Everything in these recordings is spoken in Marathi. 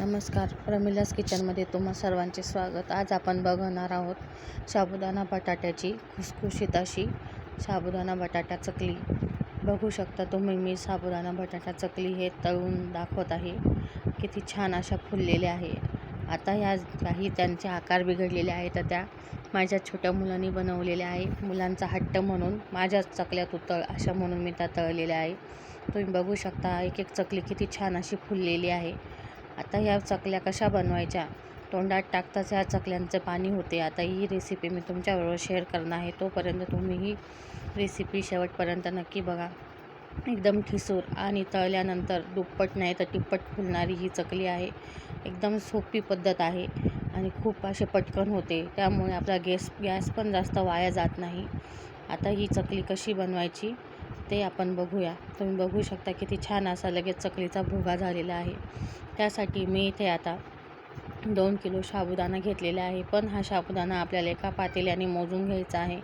नमस्कार. प्रमिलास किचनमध्ये तुम्हा सर्वांचे स्वागत. आज आपण बघणार आहोत साबुदाणा बटाट्याची खुसखुशीत अशी साबुदाणा बटाटा चकली. बघू शकता तुम्ही मी साबुदाणा बटाटा चकली हे तळून दाखवत आहे. किती छान अशा फुललेल्या आहे. आता ह्या काही त्यांचे आकार बिघडलेले आहे तर त्या माझ्या छोट्या मुलांनी बनवलेल्या आहे. मुलांचा हट्ट म्हणून माझ्याच चकल्या तू तळ अशा म्हणून मी त्या तळलेल्या आहे. तुम्ही बघू शकता एक एक चकली किती छान अशी फुललेली आहे. आता ह्या चकल्या कशा बनवायच्या? तोंडात टाकताच ह्या चकल्यांचं पाणी होते. आता ही रेसिपी मी तुमच्याबरोबर शेअर करणार आहे. तोपर्यंत तुम्ही ही रेसिपी शेवटपर्यंत नक्की बघा. एकदम ठिसूर आणि तळल्यानंतर दुप्पट नाही तर तिप्पट फुलणारी ही चकली आहे. एकदम सोपी पद्धत आहे आणि खूप असे पटकन होते. त्यामुळे आपला गॅस गॅस पण जास्त वाया जात नाही. आता ही चकली कशी बनवायची? ते आपण बघूया. तुम्ही बघू शकता किती छान असा लगेच चकलीचा भुगा झालेला आहे. त्यासाठी मी इथे आता दोन किलो साबुदाणा घेतलेला आहे. पण हा साबुदाणा आपल्याला एका पातेल्याने मोजून घ्यायचा आहे.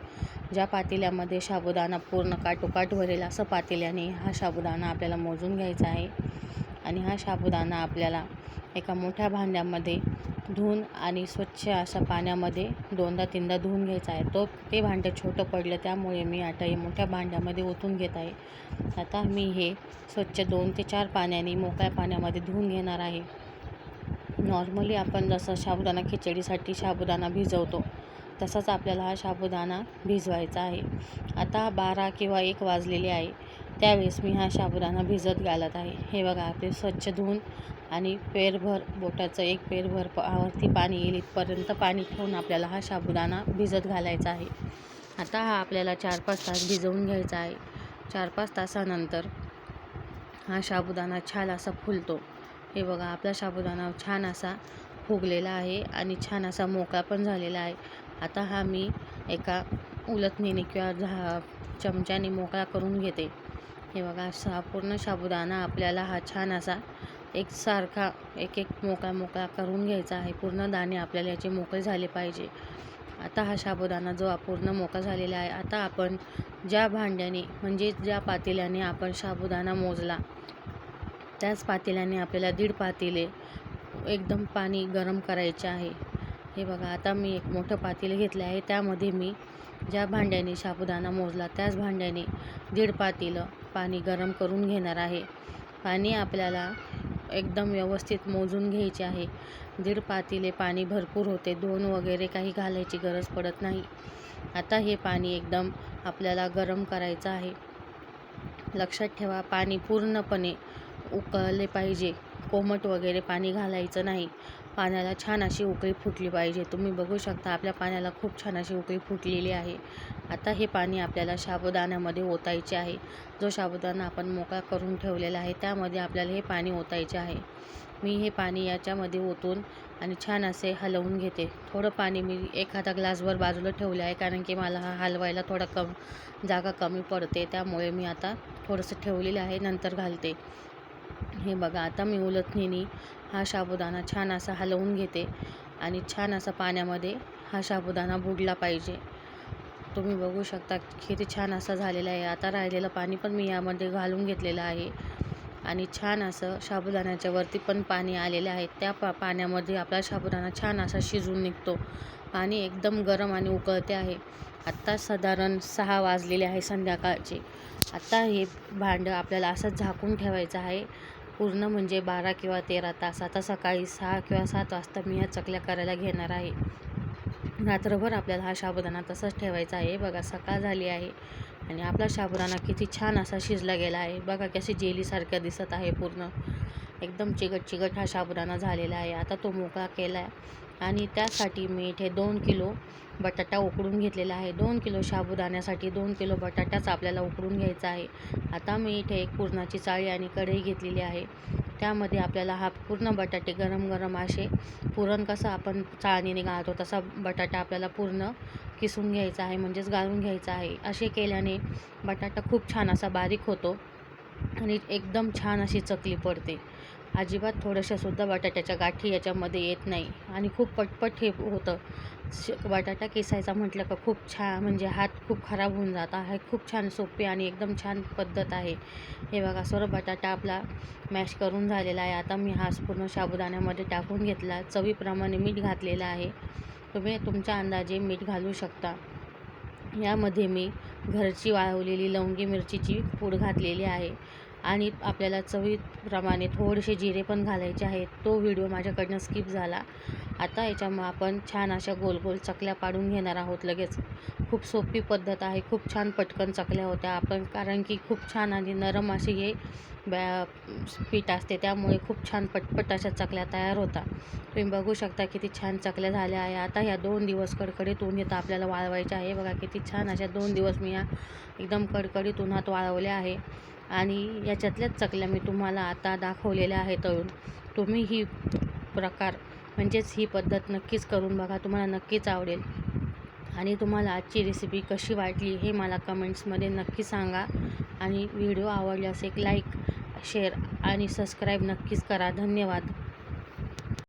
ज्या पातेल्यामध्ये साबुदाणा पूर्ण काटोकाट भरेल असं पातेल्याने हा साबुदाणा आपल्याला मोजून घ्यायचा आहे. आणि हा साबुदाणा आपल्याला एका मोठ्या भांड्यामध्ये धुवून आणि स्वच्छ अशा पाण्यामध्ये दोनदा तीनदा धुवून घ्यायचा आहे. तो ते भांडं छोटं पडलं त्यामुळे मी आता हे मोठ्या भांड्यामध्ये ओतून घेत आहे. आता मी हे स्वच्छ दोन ते चार पाण्याने मोकळ्या पाण्यामध्ये धुवून घेणार आहे. नॉर्मली आपण जसं साबुदाणा खिचडीसाठी साबुदाणा भिजवतो तसाच आपल्याला हा साबुदाणा भिजवायचा आहे. आता बारा किंवा एक वाजलेले आहे. त्यावेळेस मी हा साबुदाणा भिजत घालत आहे. हे बघा ते स्वच्छ धुवून आणि पेरभर बोटाचं एक पेरभर पावरती पाणी येईल इथपर्यंत पाणी ठेवून आपल्याला हा साबुदाणा भिजत घालायचा आहे. आता हा आपल्याला चार पाच तास भिजवून घ्यायचा आहे. चार पाच तासानंतर हा साबुदाणा छान असा फुलतो. हे बघा आपला साबुदाणा छान असा फुगलेला आहे आणि छान असा मोकळा पण झालेला आहे. आता हा मी एका उलथणीने किंवा झा चमच्याने मोकळा करून घेते. हे बघा असा पूर्ण साबुदाणा आपल्याला हा छान असा एकसारखा एक एक मोकळा मोकळा करून घ्यायचा आहे. पूर्ण दाणे आपल्याला याचे मोकळे झाले पाहिजे. आता हा साबुदाणा जो पूर्ण मोका झालेला आहे आता आपण ज्या भांड्याने म्हणजे ज्या पातेल्याने आपण साबुदाणा मोजला त्याच पातेल्याने आपल्याला दीड पातेले एकदम पाणी गरम करायचे आहे. हे बघा आता मी एक मोठं पातेलं घेतलं आहे त्यामध्ये मी ज्या भांड्याने साबुदाणा मोजला त्याच भांड्याने दीड पातील पाणी गरम करून घेणार आहे. पाणी आपल्याला एकदम व्यवस्थित मोजून घ्यायचे आहे. दीड पातीले पाणी भरपूर होते दोन वगैरे काही घालायची गरज पडत नाही. आता हे पाणी एकदम आपल्याला गरम करायचं आहे. लक्षात ठेवा पाणी पूर्णपणे उकळले पाहिजे. कोमट वगैरे पाणी घालायचं नाही. पाण्याला छान अशी उकळी फुटली पाहिजे. तुम्ही बघू शकता आपल्या पाण्याला खूप छान अशी उकळी फुटलेली आहे. आता हे पाणी आपल्याला साबुदाण्यामध्ये ओतायचे आहे. जो साबुदाणा आपण मोकळा करून ठेवलेला आहे त्यामध्ये आपल्याला हे पाणी ओतायचे आहे. मी हे पाणी याच्यामध्ये ओतून आणि छान असे हलवून घेते. थोडं पाणी मी एखादा ग्लासभर बाजूला ठेवलं आहे कारण की मला हा हलवायला थोडा कम जागा कमी पडते. त्यामुळे मी आता थोडंसं ठेवलेलं आहे नंतर घालते. हे बघा आता मी उलथणीने हा साबुदाणा छान असा हलवून घेते आणि छान असा पाण्यामध्ये हा साबुदाणा बुडला पाहिजे. तुम्ही बघू शकता किती छान असा झालेला आहे. आता राहिलेलं पाणी पण मी यामध्ये घालून घेतलेलं आहे. आणि छान असं साबुदाण्याच्या वरती पण पाणी आलेले आहे. त्या पा पाण्यामध्ये आपला साबुदाणा छान असा शिजून निघतो. पाणी एकदम गरम आणि उकळते आहे. आत्ता साधारण सहा वाजलेले आहे संध्याकाळचे. आत्ता हे भांडं आपल्याला असंच झाकून ठेवायचं आहे. पूर्ण म्हणजे बारा किंवा तेरा तास. आता सकाळी सहा किंवा सात वाजता मी ह्या चकल्या करायला घेणार आहे. रात्रभर आपल्याला हा साबुदाणा तसाच ठेवायचा आहे. बघा सकाळ झाली आहे. आणि आपला साबुदाणा किती छान असा शिजला गेला आहे. बघा कशी जेलीसारख्या दिसत आहे पूर्ण. एकदम चिकट चिकट हा साबुदाणा झालेला आहे. आता तो मोकळा केला आहे आणि त्यासाठी मी इथे दोन किलो बटाटा उकडून घेतलेला आहे. दोन किलो साबुदाण्यासाठी दोन किलो बटाटाच आपल्याला उकडून घ्यायचा आहे. आता मी इथे एक पुरणाची चाळी आणि कढई घेतलेली आहे. त्यामध्ये आपल्याला हा पूर्ण बटाटे गरम गरम असे पुरण कसं आपण चाळणीने गाळतो तसा बटाटा आपल्याला पूर्ण किसून घ्यायचा आहे म्हणजेच गाळून घ्यायचा आहे असे केल्याने बटाटा खूप छान असा बारीक होतो आणि एकदम छान अशी चकली पडते. अजिबात थोड्याशासुद्धा बटाट्याच्या गाठी याच्यामध्ये येत नाही आणि खूप पटपट हे होतं. श बटाटा किसायचा म्हटलं का खूप छान म्हणजे हात खूप खराब होऊन जात आहे खूप छान सोपी आणि एकदम छान पद्धत आहे. हे बघा सर्व बटाटा आपला मॅश करून झालेला आहे. आता मी हा पूर्ण साबुदाण्यामध्ये टाकून घेतला. चवीप्रमाणे मीठ घातलेलं आहे. तुम्ही तुमच्या अंदाजे मीठ घालू शकता. यामध्ये मी घरची वाळवलेली लवंगी मिरचीची पूड घातलेली आहे आणि आपल्याला चवीप्रमाणे थोडेसे जिरे पण घालायचे आहेत. तो व्हिडिओ माझ्याकडनं स्किप झाला. आता याच्यामुळं आपण छान अशा गोल गोल चकल्या पाडून घेणार आहोत लगेच. खूप सोपी पद्धत आहे. खूप छान पटकन चकल्या होत्या आपण. कारण की खूप छान आणि नरम अशी हे बॅ पीठ असते त्यामुळे खूप छान पटपट अशा चकल्या तयार होतात. तुम्ही बघू शकता किती छान चकल्या झाल्या आहे. आता ह्या दोन दिवस कडकडीत ऊन येतं आपल्याला वाळवायच्या आहे. बघा किती छान अशा दोन दिवस मी या एकदम कडकडीत उन्हात वाळवल्या आहे. आणि याच्यातल्याच चकल्या मी तुम्हाला आता दाखवलेल्या आहे तळून. तुम्ही ही प्रकार म्हणजेच ही पद्धत नक्कीच करून बघा. तुम्हाला नक्कीच आवडेल. आणि तुम्हाला आजची रेसिपी कशी वाटली हे मला कमेंट्समध्ये नक्की सांगा. आणि व्हिडिओ आवडल्यास एक लाईक शेअर आणि सबस्क्राईब नक्कीच करा. धन्यवाद.